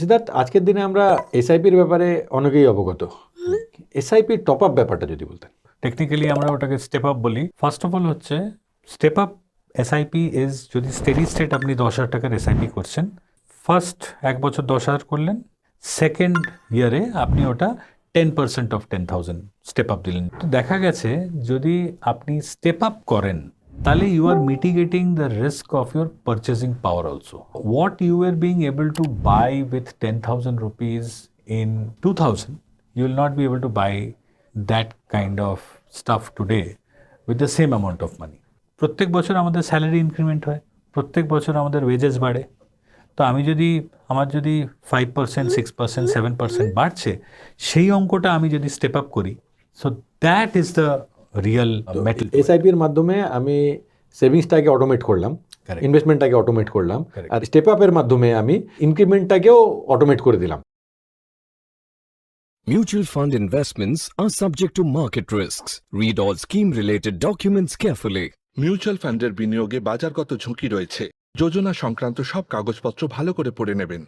সিদ্ধার্থ আজকের দিনে আমরা এসআইপির ব্যাপারে অনেকেই অবগত। এসআইপির টপ আপ ব্যাপারটা যদি বলতেন। টেকনিক্যালি আমরা ওটাকে স্টেপ আপ বলি। ফার্স্ট অফ অল হচ্ছে স্টেপ আপ এসআইপি ইজ যদি স্টেডি স্টেট আপনি দশ হাজার টাকার এসআইপি করছেন ফার্স্ট এক বছর দশ হাজার করলেন সেকেন্ড ইয়ারে আপনি ওটা ten percent of ten thousand step up দিলেন। তো দেখা গেছে, যদি আপনি স্টেপ আপ করেন তাহলে you are mitigating the risk of your purchasing power also what you are being able to buy with ten thousand rupees in two thousand you will not be able to buy that kind of stuff today with the same amount of money প্রত্যেক বছর আমাদের salary increment হয় প্রত্যেক বছর আমাদের wages বাড়ে তো আমি যদি আমার যদি five percent six percent seven percent বাড়ছে সেই অঙ্কটা আমি যদি স্টেপ আপ করি so that is the real metal এসআইপির মাধ্যমে আমি সেভিংসটাকে অটোমেট করলাম. ইনভেস্টমেন্টটাকে অটোমেট করলাম. আর স্টেপ আপের মাধ্যমে আমি ইনক্রিমেন্টটাকেও অটোমেট করে দিলাম Mutual fund investments are subject to market risks. Read all scheme related documents carefully. Mutual ফান্ডের বিনিয়োগে বাজারগত ঝুঁকি রয়েছে যোজনা সংক্রান্ত সব কাগজপত্র ভালো করে পড়ে নেবেন